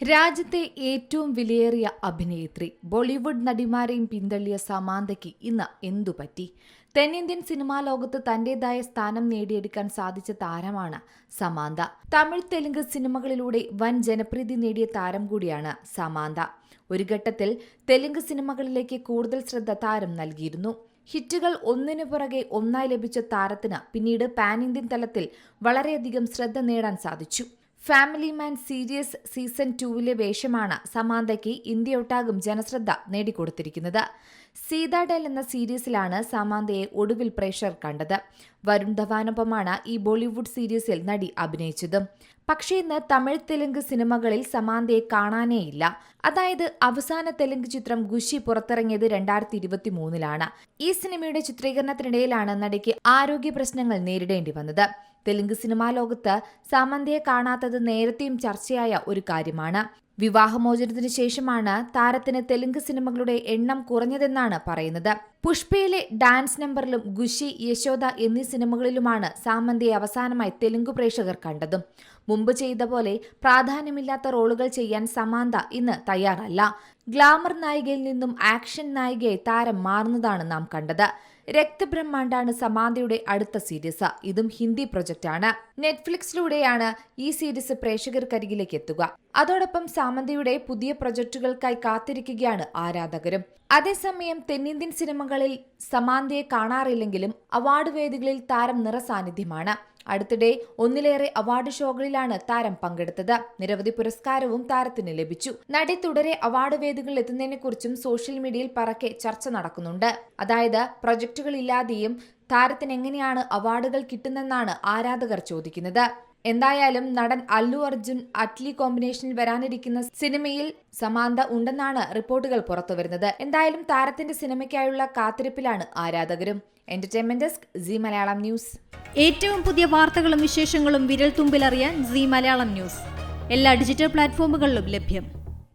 രാജ്യത്തെ ഏറ്റവും വിലയേറിയ അഭിനേത്രി ബോളിവുഡ് നടിമാരെയും പിന്തള്ളിയ സമാന്തയ്ക്ക് ഇന്ന് എന്തു പറ്റി? തെന്നിന്ത്യൻ സിനിമാ ലോകത്ത് തന്റേതായ സ്ഥാനം നേടിയെടുക്കാൻ സാധിച്ച താരമാണ് സമാന്ത. തമിഴ് തെലുങ്ക് സിനിമകളിലൂടെ വൻ ജനപ്രീതി നേടിയ താരം കൂടിയാണ് സമാന്ത. ഒരു ഘട്ടത്തിൽ തെലുങ്ക് സിനിമകളിലേക്ക് കൂടുതൽ ശ്രദ്ധ താരം നൽകിയിരുന്നു. ഹിറ്റുകൾ ഒന്നിനു പുറകെ ഒന്നായി ലഭിച്ച താരത്തിന് പിന്നീട് പാൻ ഇന്ത്യൻ തലത്തിൽ വളരെയധികം ശ്രദ്ധ നേടാൻ സാധിച്ചു. ഫാമിലി മാൻ സീരീസ് സീസൺ ടൂവിലെ വേഷമാണ് സമാന്തയ്ക്ക് ഇന്ത്യയൊട്ടാകും ജനശ്രദ്ധ നേടിക്കൊടുത്തിരിക്കുന്നത്. സീതാഡൽ എന്ന സീരീസിലാണ് സമാന്തയെ ഒടുവിൽ പ്രേക്ഷകർ കണ്ടത്. വരുൺ ധവാനൊപ്പമാണ് ഈ ബോളിവുഡ് സീരീസിൽ നടി അഭിനയിച്ചത്. പക്ഷേ ഇന്ന് തമിഴ് തെലുങ്ക് സിനിമകളിൽ സമാന്തയെ കാണാനേയില്ല. അതായത് അവസാന തെലുങ്ക് ചിത്രം ഗുഷി പുറത്തിറങ്ങിയത് രണ്ടായിരത്തി ഇരുപത്തി മൂന്നിലാണ് ഈ സിനിമയുടെ ചിത്രീകരണത്തിനിടയിലാണ് നടിക്ക് ആരോഗ്യ പ്രശ്നങ്ങൾ നേരിടേണ്ടി വന്നത്. തെലുങ്ക് സിനിമാ ലോകത്ത് സാമന്തയെ കാണാത്തത് നേരത്തെയും ചർച്ചയായ ഒരു കാര്യമാണ്. വിവാഹമോചനത്തിന് ശേഷമാണ് താരത്തിന് തെലുങ്ക് സിനിമകളുടെ എണ്ണം കുറഞ്ഞതെന്നാണ് പറയുന്നത്. പുഷ്പയിലെ ഡാൻസ് നമ്പറിലും ഗുഷി യശോദ എന്നീ സിനിമകളിലുമാണ് സാമന്തിയെ അവസാനമായി തെലുങ്ക് പ്രേക്ഷകർ കണ്ടതും. മുമ്പ് ചെയ്ത പോലെ പ്രാധാന്യമില്ലാത്ത റോളുകൾ ചെയ്യാൻ സമാന്ത ഇന്ന് തയ്യാറല്ല. ഗ്ലാമർ നായികയിൽ നിന്നും ആക്ഷൻ നായികയായി താരം മാറുന്നതാണ് നാം കണ്ടത്. രക്തബ്രഹ്മാണ്ടാണ് സമാന്തയുടെ അടുത്ത സീരീസ്. ഇതും ഹിന്ദി പ്രൊജക്റ്റാണ്. നെറ്റ്ഫ്ലിക്സിലൂടെയാണ് ഈ സീരീസ് പ്രേക്ഷകർക്കരികിലേക്ക് എത്തുക. അതോടൊപ്പം സാമന്തയുടെ പുതിയ പ്രൊജക്ടുകൾക്കായി കാത്തിരിക്കുകയാണ് ആരാധകരും. അതേസമയം തെന്നിന്ത്യൻ സിനിമകളിൽ സമാന്തയെ കാണാറില്ലെങ്കിലും അവാർഡ് വേദികളിൽ താരം നിറസാന്നിധ്യമാണ് അടുത്തിടെ ഒന്നിലേറെ അവാർഡ് ഷോകളിലാണ് താരം പങ്കെടുത്തത്. നിരവധി പുരസ്കാരവും താരത്തിന് ലഭിച്ചു. നടി തുടരെ അവാർഡ് വേദികളിൽ എത്തുന്നതിനെക്കുറിച്ചും സോഷ്യൽ മീഡിയയിൽ പറക്കെ ചർച്ച നടക്കുന്നുണ്ട്. അതായത് പ്രൊജക്ടുകളില്ലാതെയും താരത്തിന് എങ്ങനെയാണ് അവാർഡുകൾ കിട്ടുന്നെന്നാണ് ആരാധകർ ചോദിക്കുന്നത്. എന്തായാലും നടൻ അല്ലു അർജുൻ അറ്റ്ലി കോമ്പിനേഷനിൽ വരാനിരിക്കുന്ന സിനിമയിൽ സമാന്ത ഉണ്ടെന്നാണ് റിപ്പോർട്ടുകൾ പുറത്തുവരുന്നത്. എന്തായാലും താരത്തിന്റെ സിനിമയ്ക്കായുള്ള കാത്തിരിപ്പിലാണ് ആരാധകരും. Entertainment desk Zee Malayalam news. ഏറ്റവും പുതിയ വാർത്തകളും വിശേഷങ്ങളും വിരൽ തുമ്പിലറിയാൻ സി മലയാളം ന്യൂസ്. എല്ലാ ഡിജിറ്റൽ പ്ലാറ്റ്ഫോമുകളിലും ലഭ്യം.